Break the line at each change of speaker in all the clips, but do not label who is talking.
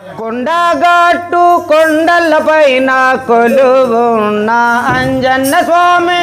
కొండగాట్టు కొండలపైన కొలువున్న అంజన్న స్వామి.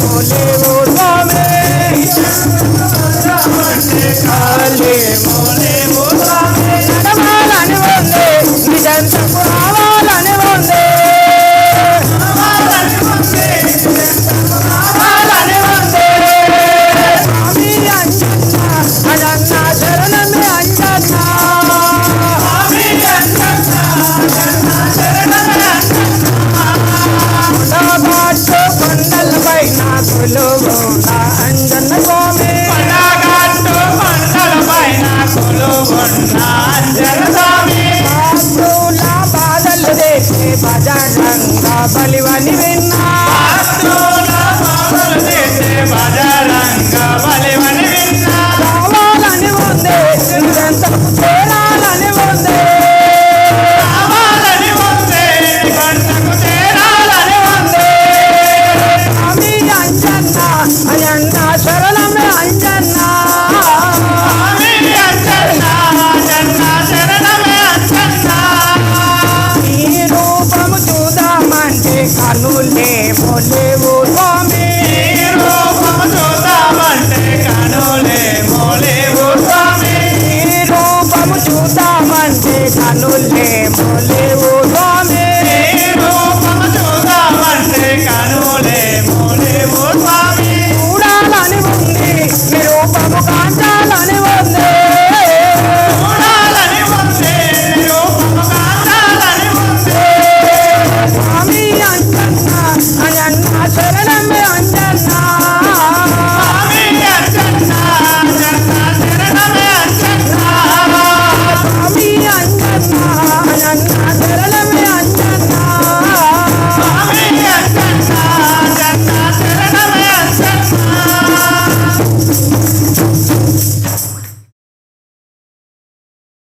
मोले उर्वा में
मोले
బజరంగా బలివని విన్నా.
బజరంగా బలివని విన్నా
కావాలని কানুনে বলে উঠবে
কানুনে বলে উঠবে
রূপম জুতা মন্ডে কানুনে বলে উঠবে
রূপম জুতা মন্ডে কানুনে বলে